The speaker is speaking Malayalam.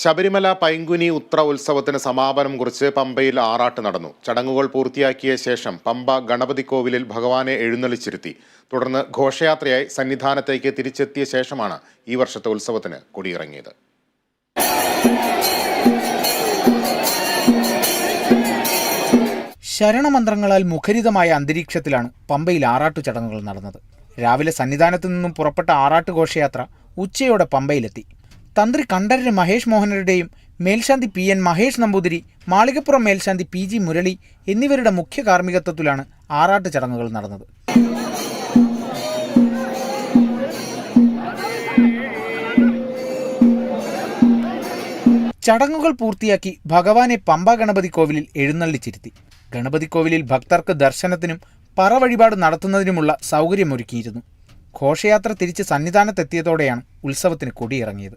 ശബരിമല പൈങ്കുനി ഉത്ര ഉത്സവത്തിന് സമാപനം കുറിച്ച് പമ്പയിൽ ആറാട്ട് നടന്നു. ചടങ്ങുകൾ പൂർത്തിയാക്കിയ ശേഷം പമ്പ ഗണപതി കോവിലിൽ ഭഗവാനെ എഴുന്നള്ളിച്ചിരുത്തി. തുടർന്ന് ഘോഷയാത്രയായി സന്നിധാനത്തേക്ക് തിരിച്ചെത്തിയ ശേഷമാണ് ഈ വർഷത്തെ ഉത്സവത്തിന് കൊടിയിറങ്ങിയത്. ശരണമന്ത്രങ്ങളാൽ മുഖരിതമായ അന്തരീക്ഷത്തിലാണ് പമ്പയിൽ ആറാട്ടു ചടങ്ങുകൾ നടന്നത്. രാവിലെ സന്നിധാനത്തു നിന്നും പുറപ്പെട്ട ആറാട്ട് ഘോഷയാത്ര ഉച്ചയോടെ പമ്പയിലെത്തി. തന്ത്രി കണ്ഠരര് മഹേഷ് മോഹനരുടെയും മേൽശാന്തി പി എൻ മഹേഷ് നമ്പൂതിരി മാളികപ്പുറം മേൽശാന്തി പി ജി മുരളി എന്നിവരുടെ മുഖ്യ കാർമ്മികത്വത്തിലാണ് ആറാട്ട് ചടങ്ങുകൾ നടന്നത്. ചടങ്ങുകൾ പൂർത്തിയാക്കി ഭഗവാനെ പമ്പ ഗണപതി കോവിലിൽ എഴുന്നള്ളിച്ചിരുത്തി ഗണപതി കോവിലിൽ ഭക്തർക്ക് ദർശനത്തിനും പറ വഴിപാട് നടത്തുന്നതിനുമുള്ള സൗകര്യമൊരുക്കിയിരുന്നു. ഘോഷയാത്ര തിരിച്ച് സന്നിധാനത്തെത്തിയതോടെയാണ് ഉത്സവത്തിന് കൊടിയിറങ്ങിയത്.